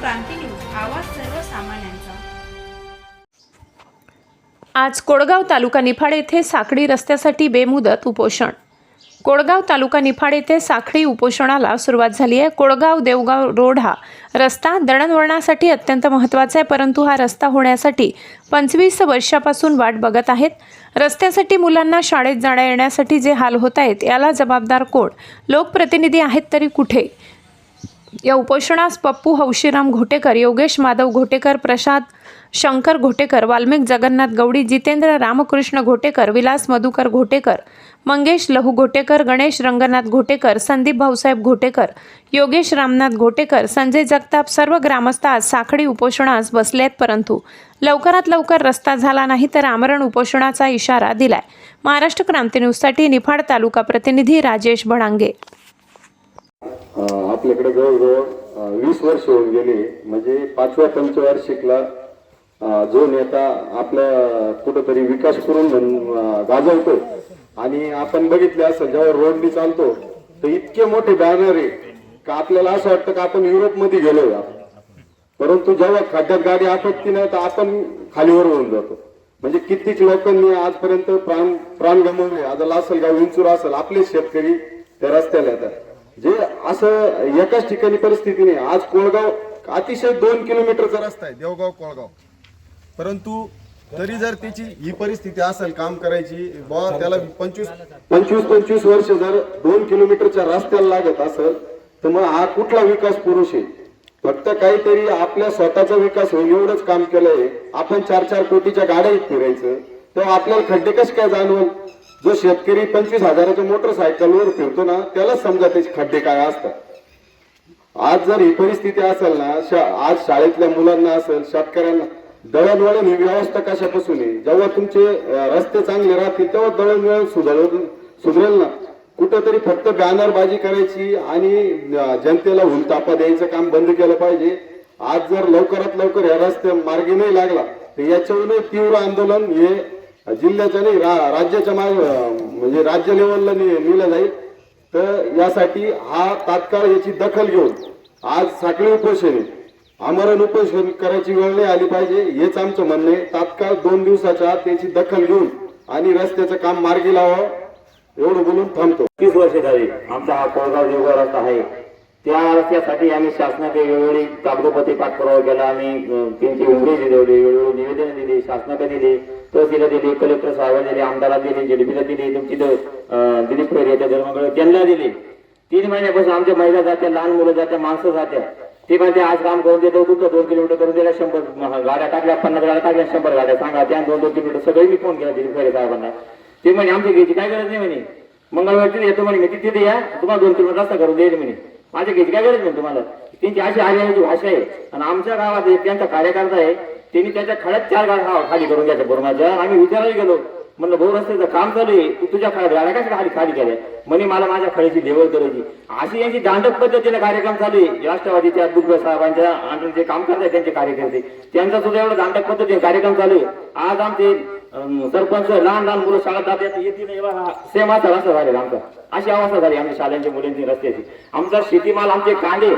क्रांती news आवाज सर्वसामान्यांचा. आज कोडगाव तालुका निफाड येथे साखळी रस्त्यासाठी बेमुदत उपोषण. कोडगाव तालुका निफाड येथे साखळी उपोषणाला सुरुवात झाली आहे. कोडगाव देवगाव रोड हा रस्ता दळणवळणासाठी अत्यंत महत्त्वाचा आहे परंतु हा रस्ता होण्यासाठी पंचवीस वर्षापासून वाट बघत आहेत. रस्त्यासाठी मुलांना शाळेत जाण्या येण्यासाठी जे हाल होत आहेत याला जबाबदार कोण? लोकप्रतिनिधी आहेत तरी कुठे? या उपोषणास पप्पू हौशीराम घोटेकर योगेश माधव घोटेकर प्रसाद शंकर घोटेकर वाल्मिक जगन्नाथ गवडी जितेंद्र रामकृष्ण घोटेकर विलास मधुकर घोटेकर मंगेश लहू घोटेकर गणेश रंगनाथ घोटेकर संदीप भाऊसाहेब घोटेकर योगेश रामनाथ घोटेकर संजय जगताप सर्व ग्रामस्थ आज साखळी उपोषणास बसले आहेत परंतु लवकरात लवकर रस्ता झाला नाही तर आमरण उपोषणाचा इशारा दिलाय. महाराष्ट्र क्रांती न्यूजसाठी निफाड तालुका प्रतिनिधी राजेश भडांगे. आपल्याकडे जवळजवळ वीस वर्ष होऊन गेली. म्हणजे पाचव्या पंचवार्षिकला जो नेता आपला कुठंतरी विकास करून गाजवतो. आणि आपण बघितले असेल जेव्हा रोडनी चालतो तर इतके मोठे बॅनर आहे का आपल्याला असं वाटतं का आपण युरोपमध्ये गेलोय परंतु जेव्हा खड्ड्यात गाडी आपटती नाही तर आपण खालीवर होऊन जातो. म्हणजे कित्येक लोकांनी आजपर्यंत प्राण प्राण गमावले. आता लासलगाव विंचूर असेल आपले शेतकरी त्या रस्त्याला येतात. जे असं एकाच ठिकाणी परिस्थिती नाही. आज कोळगाव अतिशय दोन किलोमीटरचा रस्ता आहे देवगाव कोळगाव. परंतु तरी जर त्याची ही परिस्थिती असेल काम करायची बुवा त्याला पंचवीस पंचवीस पंचवीस वर्ष जर दोन किलोमीटरच्या रस्त्याला लागत असेल तर मग हा कुठला विकास पुरुष आहे? फक्त काहीतरी आपल्या स्वतःचा विकास होईल एवढंच काम केलंय. आपण चार चार कोटीच्या गाड्या फिरायचं. तेव्हा आपल्याला खड्डे कसे काय जाणवल? जो शेतकरी पंचवीस हजाराच्या मोटरसायकलवर फिरतो ना त्यालाच समजा त्याचे खड्डे काय असतात. आज जर ही परिस्थिती असेल ना शा- आज शाळेतल्या मुलांना असेल शेतकऱ्यांना दळणवळण ही व्यवस्था कशापासून आहे? जेव्हा तुमचे रस्ते चांगले राहतील तेव्हा दळणवळण सुधार सुधरेल ना. कुठंतरी फक्त बॅनरबाजी करायची आणि जनतेला हुलतापा द्यायचं काम बंद केलं पाहिजे. आज जर लवकरात लवकर या रस्ते मार्गी नाही लागला तर याच्यावरून तीव्र आंदोलन हे जिल्ह्याच्या नाही रा- राज्याच्या माग म्हणजे राज्य लेवलला नेलं जाईल. तर यासाठी हा तात्काळ याची दखल घेऊन आज साखळी उपोषण आमरण उपोषण करायची वेळ नाही आली पाहिजे हेच आमचं म्हणणं आहे. तात्काळ दोन दिवसाच्या त्याची दखल घेऊन आणि रस्त्याचं काम मार्गी लावावं एवढं बोलून थांबतो. तीस वर्ष झाली आमचा हा कोळगाव देवगाव रस्ता आहे. त्या रस्त्यासाठी आम्ही शासनाकडे वेळोवेळी कागदोपत्री पाठपुरावा केला. आम्ही त्यांची उमरी दिली वेळोवेळी निवेदन दिली शासनाकडे दिली तहसीलला दिली कलेक्टर साहेबांना दिली आमदारला दिली जेडीपीला दिली तुमची दिलीप खैरे त्या धर्मगड त्यांना दिली. तीन महिन्यापासून आमच्या महिला जात्या लहान मुलं जात्या माणसं जात्या. ते म्हणते आज काम करून देतो कुठं दोन किलोमीटर करून दिल्या शंभर गाड्या टाकल्या पन्नास गाड्या टाकल्या शंभर गाड्या सांगा त्या दोन दोन किलोमीटर सगळे मी फोन केला दिलीप खैरे साहेबांना. ते म्हणे आमची घ्यायची काय गरज नाही म्हणे. मंगळवारची येतो म्हणे मी तिथे या तुम्हाला दोन किलोमीटर रस्ता करून देईल म्हणे. माझ्या घ्यायची काय गरज नाही तुम्हाला? त्यांची अशी आर्याची भाषा आहे. आणि आमच्या गावात एक त्यांचा कार्यकर्ता आहे. त्यांनी त्याच्या खड्यात चार गाड्या खाली करून घ्यायच्या बोरमाचं. आम्ही विचारायला गेलो. म्हणलं भाऊ रस्त्याचं काम चालू आहे. तू तुझ्या गाड्या कशा खाली खाली केल्या? म्हणे मला माझ्या खळीची देवळ करायची अशी यांची दांडक पद्धतीने कार्यक्रम चालू आहे. राष्ट्रवादीच्या दुग्गल साहेबांच्या आणि जे काम करतात त्यांचे कार्यकर्ते त्यांचा सुद्धा एवढं दांडक पद्धतीने कार्यक्रम चालू आहे. आज आमचे सरपंच लहान लहान मुलं शाळेत जातात येतील सेम असा रस्ता झालेला आमचा. अशी अवस्था झाली आमच्या शाळांच्या मुलींची रस्त्याची. आमचा शेतीमाल आमचे कांदे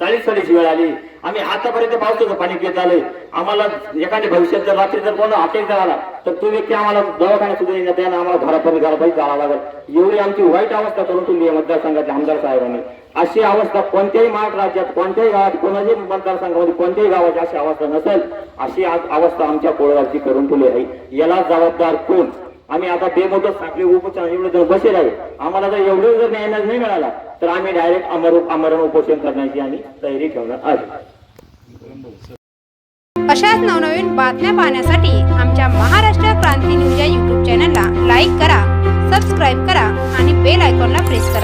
चाळीस सालीची वेळ आली. आम्ही आतापर्यंत पावसाचं पाणी पित आलोय. आम्हाला एखाद्या भविष्यात जर रात्री जर कोणा अटॅक झाला तर तो व्यक्ती आम्हाला दवाखान्यात सुद्धा येण्यात त्यानं आम्हाला घरापर्यंत घरापर्यंत जावं लागेल. एवढी आमची वाईट अवस्था करून तुम्ही आहे आमदार साहेबांनी. अशी अवस्था कोणत्याही महाराष्ट्र राज्यात कोणत्याही गावात कोणाही मतदारसंघामध्ये कोणत्याही गावाची अशी अवस्था नसेल अशी अवस्था आमच्या कोळगावची करून ठेवली आहे. याला जबाबदार कोण? आम्ही आता बेमोदत साखळी उपचार एवढं जर बसेल आहे. आम्हाला जर एवढं जर न्याय नाही मिळाला तर आम्ही डायरेक्ट अमर अमरण उपोषण करण्याची आम्ही तयारी ठेवणार आहे अशाच नवनवीन बातम्या पाहण्यासाठी आमच्या महाराष्ट्र क्रांती न्यूज या यूट्यूब चॅनलला लाईक करा सबस्क्राईब करा आणि बेल आयकॉनला प्रेस करा.